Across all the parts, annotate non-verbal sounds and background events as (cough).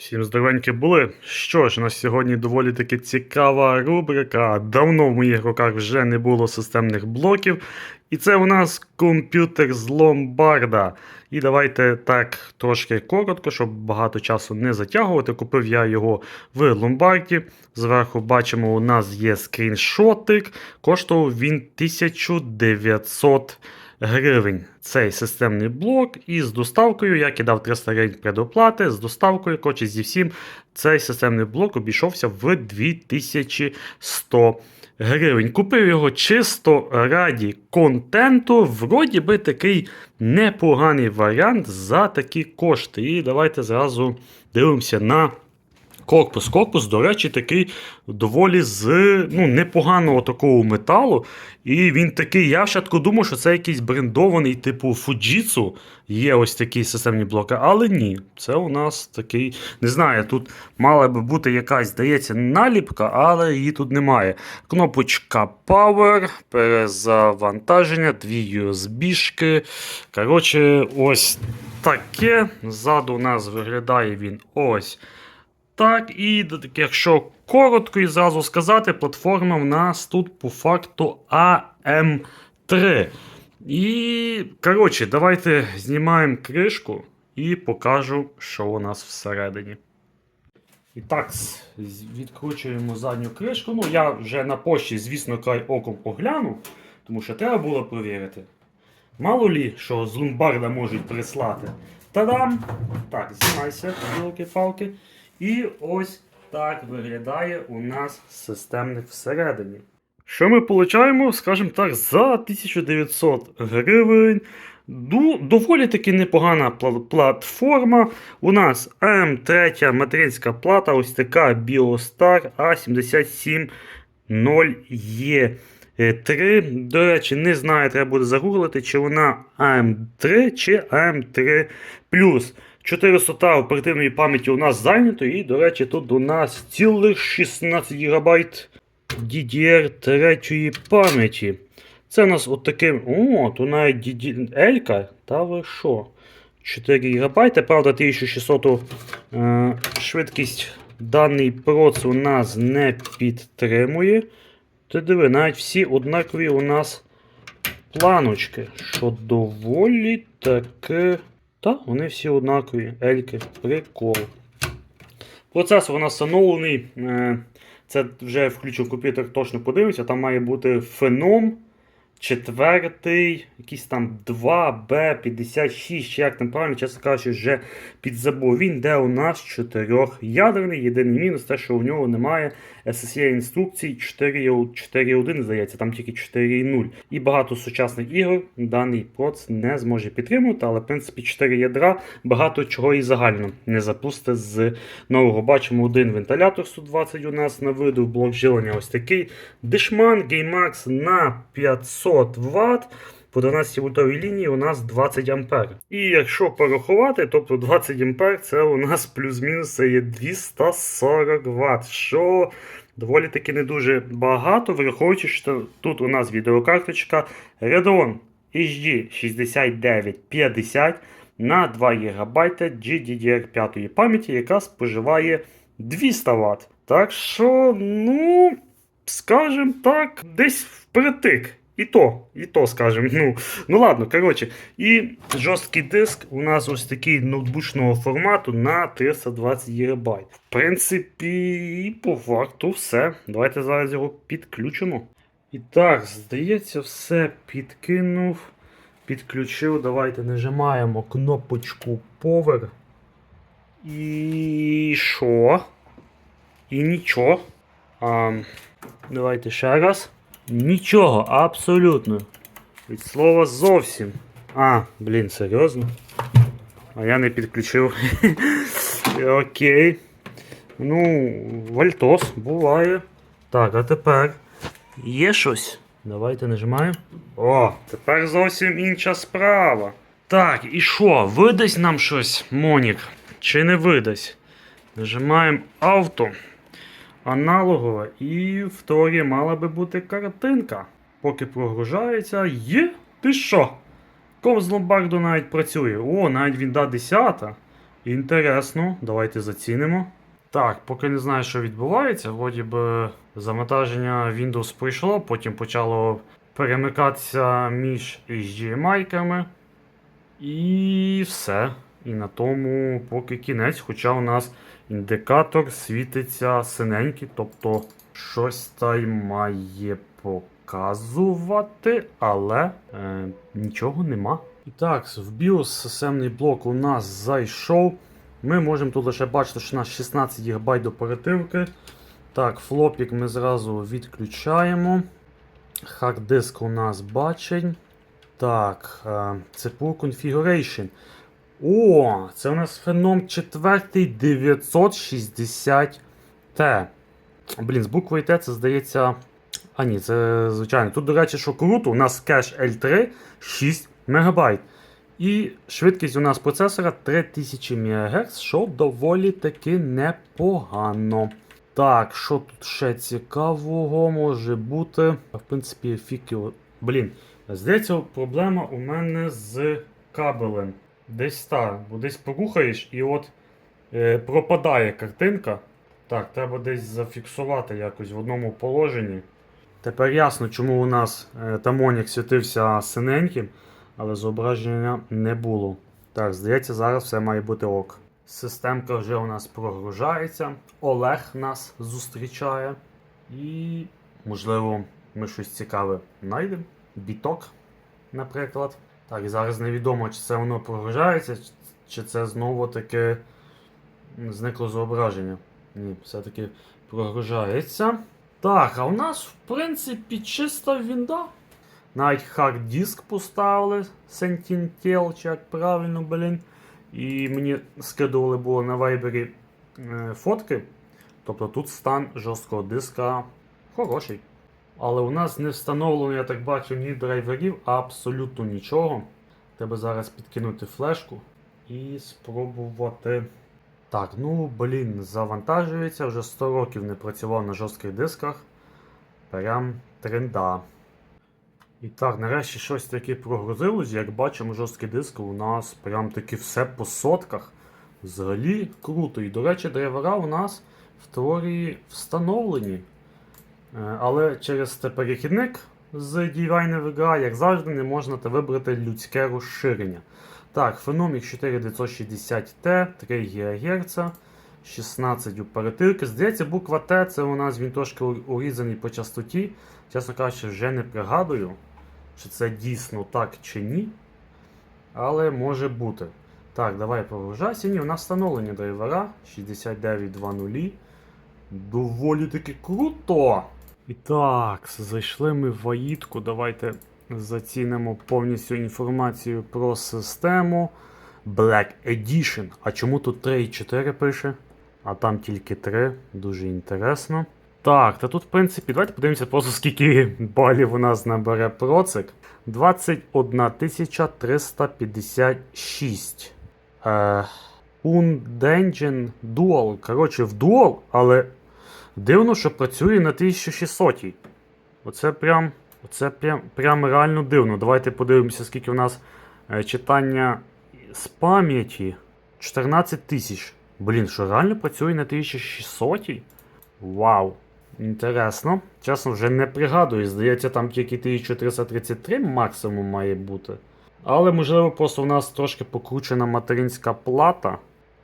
Всім здоровенькі були. Що ж, у нас сьогодні доволі таки цікава рубрика. Давно в моїх руках вже не було системних блоків. І це у нас комп'ютер з ломбарда. І давайте так трошки коротко, щоб багато часу не затягувати. Купив я його в ломбарді. Зверху бачимо, у нас є скріншотик. Коштував він 1900 гривень цей системний блок. І з доставкою, я кидав 300 гривень предоплати, з доставкою, коротше, зі всім, цей системний блок обійшовся в 2100 гривень. Купив його чисто раді контенту. Вроді би такий непоганий варіант за такі кошти. І давайте зразу дивимося на. Корпус. Корпус, до речі, такий доволі з ну, непоганого такого металу. І він такий, я спочатку думав, що це якийсь брендований типу Fujitsu. Є ось такі системні блоки, але ні. Це у нас такий, не знаю, тут мала би бути якась, здається, наліпка, але її тут немає. Кнопочка Power, перезавантаження, дві USB-шки. Коротше, ось таке. Ззаду у нас виглядає він ось. Так, і якщо коротко і зразу сказати, платформа в нас тут по факту AM3. І, коротше, давайте знімаємо кришку і покажу, що у нас всередині. І так, відкручуємо задню кришку. Ну, я вже на пошті, звісно, край оком оглянув, тому що треба було перевірити. Мало лі, що з ломбарда можуть прислати. Та-дам! Так, знімайся, палки І ось так виглядає у нас системник всередині. Що ми получаємо, скажімо так, за 1900 гривень. Доволі таки непогана платформа. У нас М3 материнська плата, ось така Biostar A770E. 3. До речі, не знаю, треба буде загуглити, чи вона AM3 чи AM3 400 оперативної пам'яті у нас зайнято, і, до речі, тут у нас цілих 16 ГБ DDR3 пам'яті. Це у нас от таким. О, тут навіть DDL, та ви що? 4 ГБ, правда, 1600 е, швидкість даний проц у нас не підтримує. Ти диви, навіть всі однакові у нас планочки, що доволі таки. Та, вони всі однакові. Ельки, прикол. Процесор у нас встановлений. е, Це вже включив комп'ютер, точно подивимося. Там має бути феном. Четвертий, якийсь там 2B56, чи як там правильно, чесно кажучи, вже підзабув. Він йде у нас чотирьохядерний. Єдиний мінус, те, що у нього немає SSE інструкцій 4.1, здається, там тільки 4.0. І багато сучасних ігор даний проц не зможе підтримувати, але в принципі 4 ядра багато чого і загально не запусти з нового. Бачимо один вентилятор 120 у нас на виду, блок живлення ось такий. Дешман GameMax на 500 Вт. По 12 вольтовій лінії у нас 20 А. І якщо порахувати, тобто 20 А це у нас плюс-мінус є 240 Вт, що доволі таки не дуже багато, враховуючи, що тут у нас відеокарточка Radeon HD 6950 на 2 ГБ GDDR5 пам'яті, яка споживає 200 Вт. Так що, ну, скажімо так, десь впритик. І то, і то, скажем. Ну, ну ладно, коротше. І жорсткий диск у нас ось такий ноутбучного формату на 320 ГБ. В принципі, і по факту все. Давайте зараз його підключимо. І так, здається, все підкинув. Підключив. Давайте нажимаємо кнопочку Power. І що? І нічого. А, давайте ще раз. Нічого, абсолютно. Від слова зовсім. А, блін, серйозно? А я не підключив. (laughs) Окей. Ну, вальтос буває. Так, а тепер є щось. Давайте нажимаємо. О, тепер зовсім інша справа. Так, і що? Видасть нам щось, Монік? Чи не видасть? Нажимаємо авто. Аналогова. І в теорії мала би бути картинка. Поки прогружається. Є? Ти що? Ком з навіть працює. О, навіть вінда 10. Інтересно, давайте зацінимо. Так, поки не знаю, що відбувається, вроді би завантаження Windows пройшло, потім почало перемикатися між HDMI-ками. І все. І на тому поки кінець, хоча у нас індикатор світиться синенький, тобто щось та й має показувати, але е, нічого нема. І так, в BIOS системний блок у нас зайшов. Ми можемо тут лише бачити, що у нас 16 ГБ оперативки. Так, флопік ми зразу відключаємо. Харддиск у нас бачень. Так, е, CPU Configuration. О, це у нас Phenom 4 960T. Блін, з буквою Т це здається. А ні, це звичайно. Тут, до речі, що круто, у нас кеш L3 6 МБ. І швидкість у нас процесора 3000 МГц, що доволі таки непогано. Так, що тут ще цікавого може бути? В принципі, фіки. Блін, здається, проблема у мене з кабелем. Десь так, бо десь порухаєш і от е, пропадає картинка. Так, треба десь зафіксувати якось в одному положенні. Тепер ясно, чому у нас е, тамонік світився синеньким, але зображення не було. Так, здається, зараз все має бути ок. Системка вже у нас прогружається. Олег нас зустрічає. І, можливо, ми щось цікаве знайдемо. Біток, наприклад. Так, зараз невідомо, чи це воно прогружається, чи- це знову таки зникло зображення. Ні, все-таки прогружається. Так, а у нас, в принципі, чиста вінда. Навіть хард-диск поставили Sentinel, чи як правильно, блін. І мені скидували було на вайбері е, фотки. Тобто тут стан жорсткого диска хороший. Але у нас не встановлено, я так бачу, ні драйверів, абсолютно нічого. Треба зараз підкинути флешку і спробувати. Так, ну блін, завантажується, вже 100 років не працював на жорстких дисках. Прям тренда. І так, нарешті щось таке прогрузилось. Як бачимо, жорсткі диски у нас прям таки все по сотках. Взагалі круто. І, до речі, драйвера у нас в теорії встановлені. Е, Але через перехідник з DVI VGA, як завжди, не можна вибрати людське розширення. Так, Phenomic 4960T, 3 ГГц, 16 оперативки. Здається, буква Т це у нас він трошки урізаний по частоті. Чесно кажучи, вже не пригадую, чи це дійсно так чи ні. Але може бути. Так, давай прогружайся. Ні, у нас встановлені драйвера 6920. Доволі таки круто! І так, зайшли ми в аїдку. Давайте зацінимо повністю інформацію про систему. Black Edition. А чому тут 3,4 пише? А там тільки 3. Дуже інтересно. Так, та тут, в принципі, давайте подивимося просто скільки балів у нас набере процик. 21 356. Е, Undengen Dual. Коротше, в Dual, але дивно, що працює на 1600. Оце прям, оце прям, прям реально дивно. Давайте подивимося, скільки у нас е, читання з пам'яті. 14 тисяч. Блін, що реально працює на 1600? Вау. Інтересно. Чесно, вже не пригадую. Здається, там тільки 1333 максимум має бути. Але, можливо, просто у нас трошки покручена материнська плата.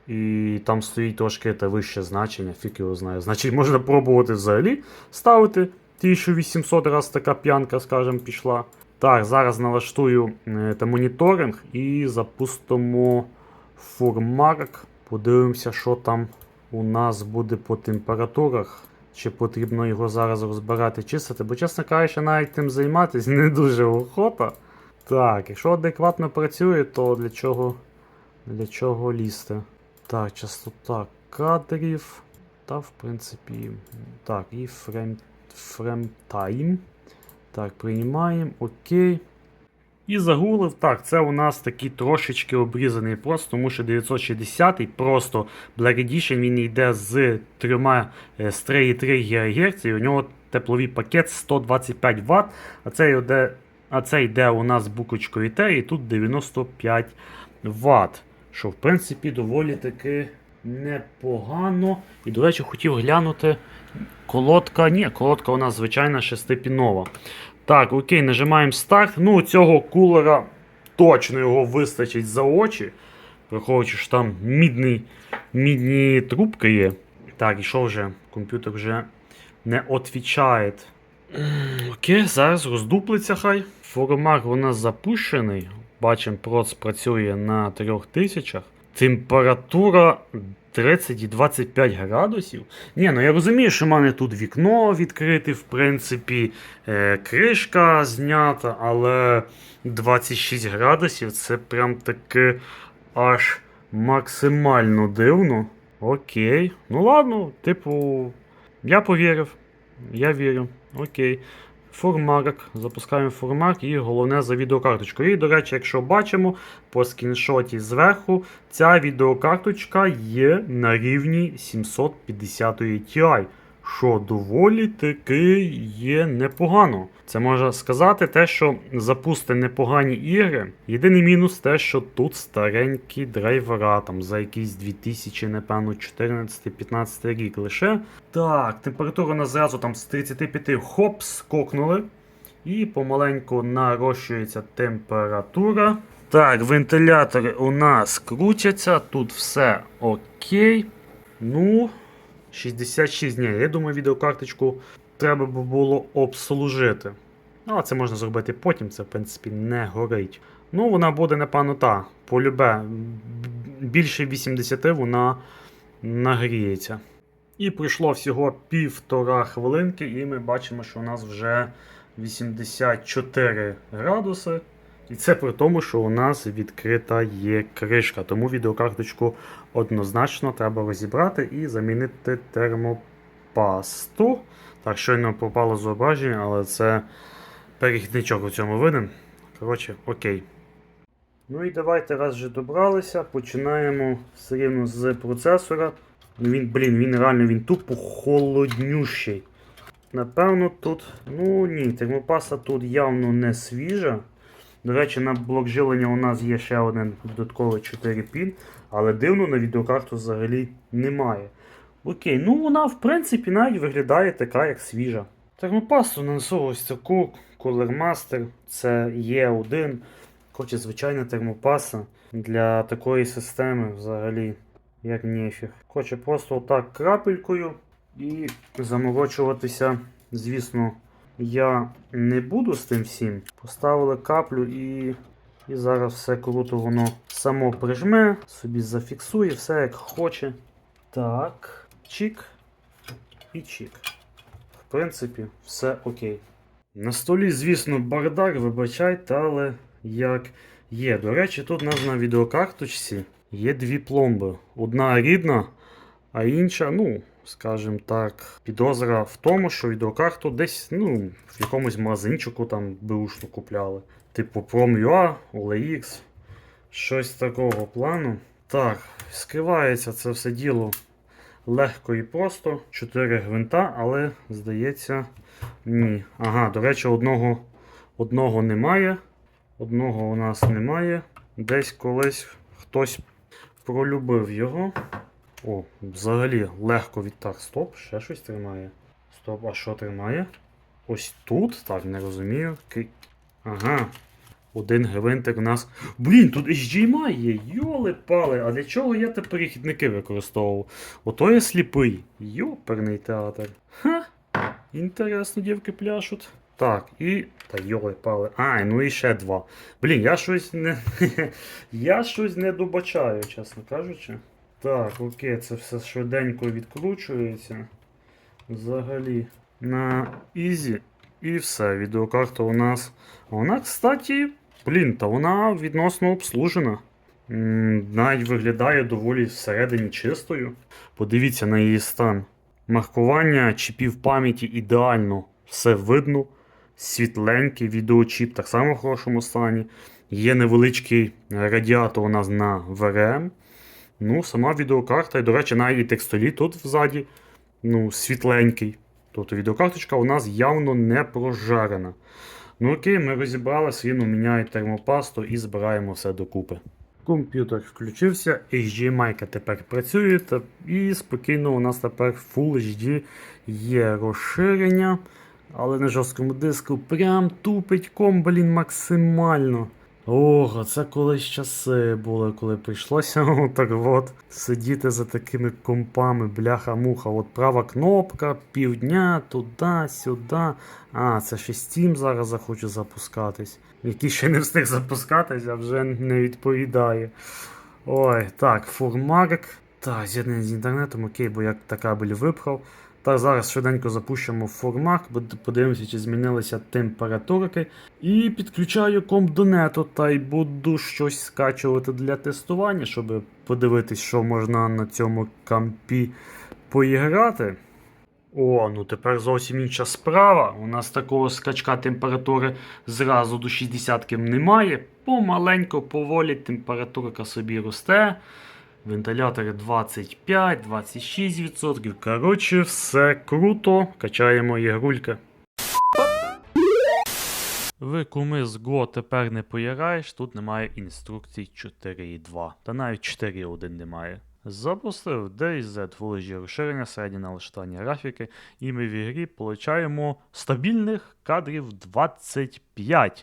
І там стоїть трошки те вище значення, фіг його знає. Значить, можна пробувати взагалі ставити 1800 раз така п'янка, скажімо, пішла. Так, зараз налаштую е, та моніторинг і запустимо фурмарк. Подивимося, що там у нас буде по температурах. Чи потрібно його зараз розбирати, чистити, бо, чесно кажучи, навіть тим займатися (laughs) не дуже охота. Так, якщо адекватно працює, то для чого, для чого лізти? Так, частота кадрів. Та, в принципі. Так, і фрейм, фрейм тайм. Так, приймаємо, окей. І загуглив. Так, це у нас такий трошечки обрізаний просто, тому що 960 просто Black Edition він йде з 3, е, з 3,3 ГГц, і у нього тепловий пакет 125 Вт, а це йде, а це йде у нас з буквочкою Т, і тут 95 Вт. Що в принципі доволі таки непогано. І, до речі, хотів глянути. Колодка. Ні, колодка у нас звичайна шестипінова. Так, окей, нажимаємо старт. Ну, цього кулера точно його вистачить за очі. Враховуючи, що там мідний, мідні трубки є. Так, і що вже? Комп'ютер вже не відповідає. Окей, зараз роздуплиться хай. Формак у нас запущений. Бачимо, проц працює на 3000. Температура 30 і 25 градусів. Ні, ну я розумію, що в мене тут вікно відкрите, в принципі, е, кришка знята, але 26 градусів це прям таки аж максимально дивно. Окей. Ну ладно, типу, я повірив. Я вірю. Окей. Формарк. Запускаємо фурмарк і головне за відеокарточкою. І, до речі, якщо бачимо по скіншоті зверху, ця відеокарточка є на рівні 750 Ti, що доволі таки є непогано. Це можна сказати те, що запусти непогані ігри. Єдиний мінус те, що тут старенькі драйвера, там за якісь 2000, напевно, 14-15 рік лише. Так, температура на зразу там з 35 хоп, скокнули. І помаленьку нарощується температура. Так, вентилятори у нас крутяться, тут все окей. Ну, 66 днів. Я думаю, відеокарточку треба було обслужити. Ну, а це можна зробити потім, це в принципі не горить. Ну, вона буде, напевно, та, полюбе. Більше 80 вона нагріється. І пройшло всього півтора хвилинки, і ми бачимо, що у нас вже 84 градуси. І це при тому, що у нас відкрита є кришка. Тому відеокарточку однозначно треба розібрати і замінити термопасту. Так, щойно попало зображення, але це перехідничок у цьому виден. Коротше, окей. Ну і давайте, раз вже добралися, починаємо все рівно з процесора. Ну Він, блін, він реально він тупо холоднющий. Напевно, тут. Ну ні, термопаса тут явно не свіжа. До речі, на блок жилення у нас є ще один додатковий 4 пін, але дивно на відеокарту взагалі немає. Окей, ну вона в принципі навіть виглядає така, як свіжа. Термопасту нанесу ось таку Cooler Master, це Є1. Коротше, звичайна термопаса для такої системи взагалі як нефіг. Хоче просто отак крапелькою і заморочуватися, звісно, я не буду з тим всім. Поставили каплю і, і зараз все круто воно само прижме, собі зафіксує, все як хоче. Так, чик і чик. В принципі, все окей. На столі, звісно, бардак, вибачайте, але як є. До речі, тут у нас на відеокарточці є дві пломби. Одна рідна, а інша, ну, скажімо так, підозра в тому, що відеокарту десь, ну, в якомусь магазинчику там беушну купляли. Типу Prom.ua, OLX, щось такого плану. Так, скривається це все діло легко і просто. 4 гвинта, але здається, ні. Ага, до речі, одного, одного немає. Одного у нас немає. Десь колись хтось пролюбив його. О, взагалі легко від так. Стоп, ще щось тримає. Стоп, а що тримає? Ось тут? Так, не розумію. Ки- Ага. Один гвинтик у нас. Блін, тут HDMI є. Йоли пали. А для чого я тепер перехідники використовував? Ото я сліпий. Йоперний театр. Ха. Інтересно, дівки пляшуть. Так, і. Та йоли пали. А, ну і ще два. Блін, я щось не. (laughs) я щось не добачаю, чесно кажучи. Так, окей, це все швиденько відкручується. Взагалі на Ізі. І все, відеокарта у нас. Вона, кстати, блін, та вона відносно обслужена. Навіть виглядає доволі всередині чистою. Подивіться на її стан. Маркування чіпів пам'яті ідеально. Все видно. Світленький відеочіп так само в хорошому стані. Є невеличкий радіатор у нас на ВРМ. Ну, сама відеокарта, і, до речі, навіть і текстоліт тут взаді ну, світленький. Тобто відеокарточка у нас явно не прожарена. Ну окей, ми розібрали, свіну міняють термопасту і збираємо все докупи. Комп'ютер включився, HDMI тепер працює, і спокійно у нас тепер Full HD є розширення, але на жорсткому диску прям тупить ком, блін, максимально. Ого, це колись часи були, коли прийшлося (laughs) так от сидіти за такими компами, бляха-муха. От права кнопка, півдня, туди, сюди. А, це ще Steam зараз захоче запускатись. Який ще не встиг запускатись, а вже не відповідає. Ой, так, формарк. Так, з'єднання з інтернетом, окей, бо я та кабель випхав. Так, зараз швиденько запущимо формак, бо- подивимося, чи змінилися температурки. І підключаю комп до нету та й буду щось скачувати для тестування, щоб подивитись, що можна на цьому кампі поіграти. О, ну тепер зовсім інша справа. У нас такого скачка температури зразу до 60 немає. Помаленько, поволі температурка собі росте. Вентилятори 25-26%. Коротше, все круто. Качаємо ігрулька. Ви куми з Go тепер не поіграєш, тут немає інструкцій 4.2. Та навіть 4.1 немає. Запустив DayZ Full розширення середнє налаштування графіки, і ми в ігрі получаємо стабільних кадрів 25.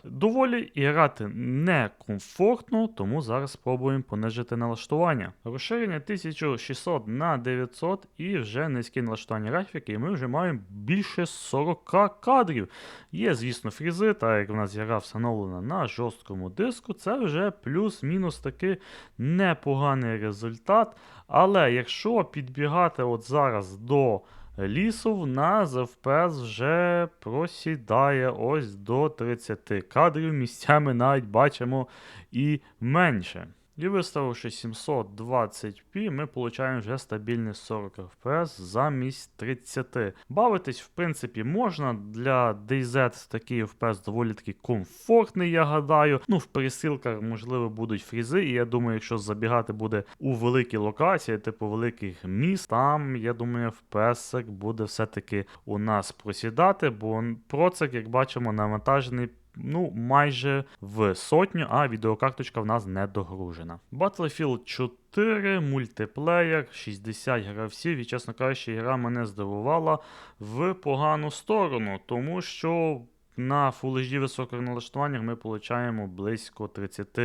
Доволі і грати некомфортно, тому зараз спробуємо понижити налаштування. Розширення 1600 на 900 і вже низьке налаштування графіки, і ми вже маємо більше 40 кадрів. Є, звісно, фрізи, так як в нас гра встановлена на жорсткому диску, це вже плюс-мінус таки непоганий результат. Але якщо підбігати от зараз до лісу, в нас FPS вже просідає ось до 30 кадрів. Місцями навіть бачимо і менше. І виставивши 720p, ми отримуємо вже стабільний 40 FPS замість 30. Бавитись, в принципі, можна. Для DayZ такий FPS доволі таки комфортний, я гадаю. Ну, в пересилках, можливо, будуть фрізи, і я думаю, якщо забігати буде у великі локації, типу великих міст, там, я думаю, FPS буде все-таки у нас просідати, бо процик, як бачимо, навантажений ну, майже в сотню, а відеокарточка в нас не догружена. Battlefield 4, мультиплеєр, 60 гравців, і, чесно кажучи, гра мене здивувала в погану сторону, тому що. На Full HD високих налаштуваннях ми отримуємо близько 30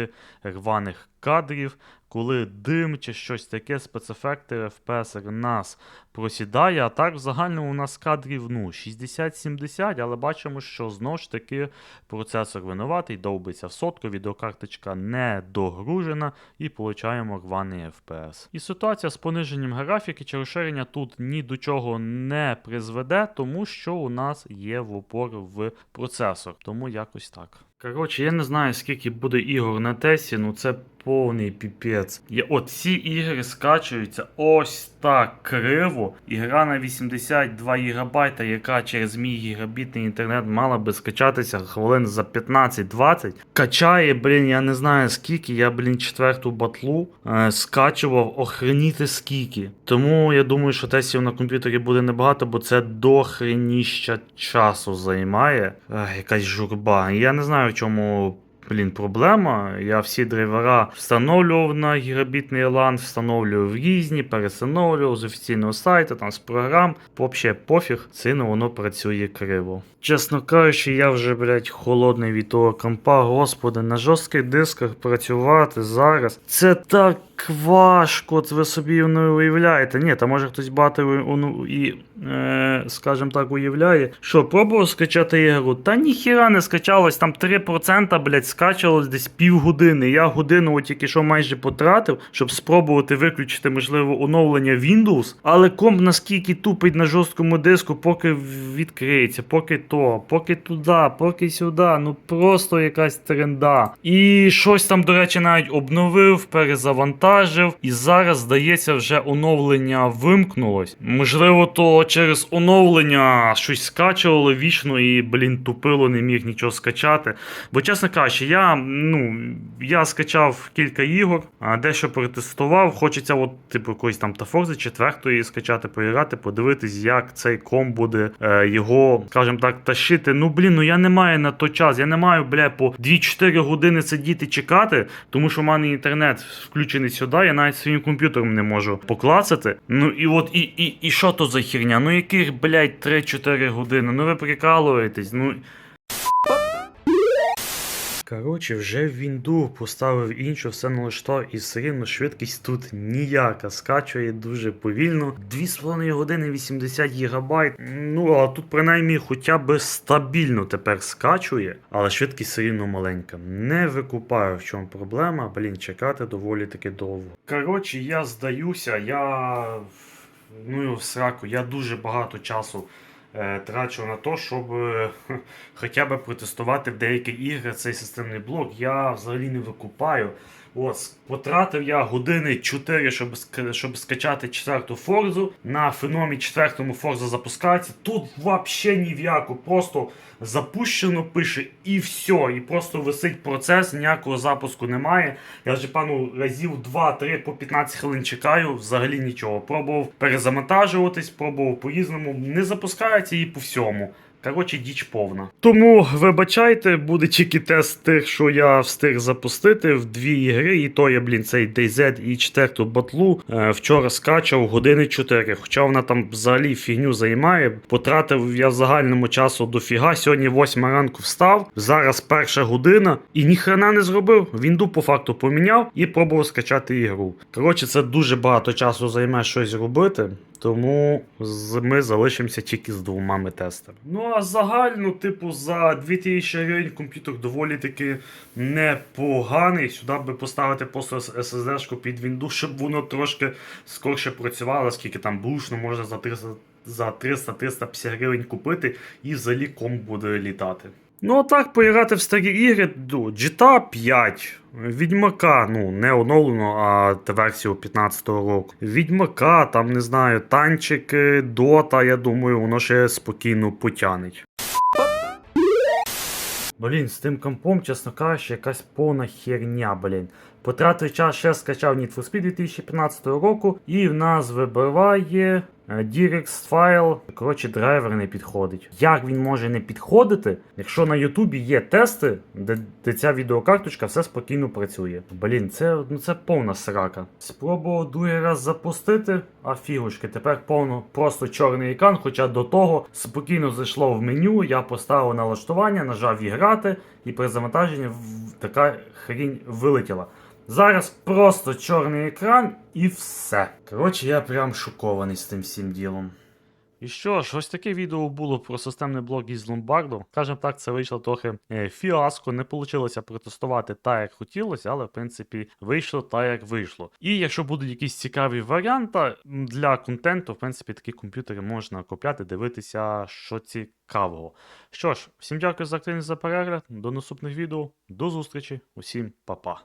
рваних кадрів, коли дим чи щось таке, спецефекти FPS нас просідає. А так в загальному у нас кадрів ну, 60-70, але бачимо, що знову ж таки процесор винуватий, довбиться в сотку, відеокарточка не догружена і получаємо рваний FPS. І ситуація з пониженням графіки чи розширення тут ні до чого не призведе, тому що у нас є в упор в процесор. Тому якось так. Коротше, я не знаю, скільки буде ігор на тесті, ну це повний піпець. Я, от ці ігри скачуються ось так криво. Ігра на 82 ГБ, яка через мій гігабітний інтернет мала би скачатися хвилин за 15-20. Качає, блін, я не знаю скільки. Я, блін, четверту батлу е, скачував охреніти скільки. Тому я думаю, що тестів на комп'ютері буде небагато, бо це дохреніща часу займає. Ех, якась журба. Я не знаю, чому. Блін, проблема. Я всі драйвера встановлював на гігабітний LAN, встановлював різні, перестановлював з офіційного сайту, там з програм. Взагалі пофіг, сильно воно працює криво. Чесно кажучи, я вже, блядь, холодний від того компа, господи, на жорстких дисках працювати зараз. Це так важко, от ви собі не уявляєте. Ні, та може хтось ну, і, е, скажімо так, уявляє. Що, пробував скачати ігру? Та ніхіра не скачалось, там 3%, блядь, скачалось десь півгодини. Я годину от тільки що майже потратив, щоб спробувати виключити, можливо, оновлення Windows. Але комп наскільки тупить на жорсткому диску, поки відкриється, поки то, поки туди, поки сюди. Ну просто якась тренда. І щось там, до речі, навіть обновив, перезавантажив. І зараз, здається, вже оновлення вимкнулось. Можливо, то через оновлення щось скачувало вічно і, блін, тупило, не міг нічого скачати. Бо, чесно кажучи, я, ну, я скачав кілька ігор, дещо протестував. Хочеться, от, типу, якоїсь там Тафорзи четвертої скачати, поіграти, подивитись, як цей ком буде е, його, скажімо так, тащити. Ну, блін, ну я не маю на той час. Я не маю, бля, по 2-4 години сидіти чекати, тому що в мене інтернет включений сюди, я навіть своїм комп'ютером не можу поклацати. Ну і от, і, і, і що то за херня? Ну яких, блядь, 3-4 години? Ну ви прикалуєтесь, ну. Коротше, вже в Вінду поставив іншу, все налаштував і все рівно швидкість тут ніяка. Скачує дуже повільно. 2,5 години 80 гігабайт. Ну, а тут принаймні хоча б стабільно тепер скачує, але швидкість все рівно маленька. Не викупаю, в чому проблема. Блін, чекати доволі таки довго. Коротше, я здаюся, я. Ну сраку, я дуже багато часу трачу на те, щоб е, (laughs) хоча б протестувати в деякі ігри цей системний блок. Я взагалі не викупаю. Ось, потратив я години 4, щоб, щоб скачати четверту форзу. На феномі четвертому форза запускається. Тут взагалі ні в яку, просто запущено пише і все. І просто висить процес, ніякого запуску немає. Я вже пану разів 2-3 по 15 хвилин чекаю, взагалі нічого. Пробував перезавантажуватись, пробував по-різному. Не запускається і по всьому. Коротше, діч повна. Тому вибачайте, буде тільки тест тих, що я встиг запустити в дві ігри, і то я, блін, цей DayZ і четверту батлу е, вчора скачав години 4. Хоча вона там взагалі фігню займає. Потратив я в загальному часу дофіга. Сьогодні 8 ранку встав, зараз перша година і ніхрена не зробив. Вінду по факту поміняв і пробував скачати ігру. Коротше, це дуже багато часу займе щось робити. Тому ми залишимося тільки з двома тестами. Ну а загально, типу, за 2000 гривень комп'ютер доволі таки непоганий. Сюди би поставити просто SSD-шку під Windows, щоб воно трошки скорше працювало, скільки там бушно можна за 300 за 300-350 гривень купити, і взагалі комп буде літати. Ну, а так, поіграти в старі ігри, ну, GTA 5, Відьмака, ну, не оновлено, а те версію 15-го року. Відьмака, там, не знаю, танчики, Дота, я думаю, воно ще спокійно потянеть. Блін, з тим компом, чесно кажучи, якась повна херня, блін. Потратив час, ще скачав Need for Speed 2015 року, і в нас вибиває е, файл. Коротше, драйвер не підходить. Як він може не підходити, якщо на Ютубі є тести, де, де ця відеокарточка все спокійно працює. Блін, це, ну, це повна срака. Спробував другий раз запустити, а фігушки, тепер повно просто чорний екран, хоча до того спокійно зайшло в меню, я поставив налаштування, нажав іграти, і при завантаженні така хрінь вилетіла. Зараз просто чорний екран і все. Коротше, я прям шокований з тим всім ділом. І що ж, ось таке відео було про системний блок із ломбарду. Скажімо так, це вийшло трохи е, фіаско, не вийшло протестувати так, як хотілося, але в принципі вийшло так, як вийшло. І якщо будуть якісь цікаві варіанти для контенту, в принципі, такі комп'ютери можна купляти, дивитися, що цікавого. Що ж, всім дякую за активність за перегляд. До наступних відео, до зустрічі, усім па-па.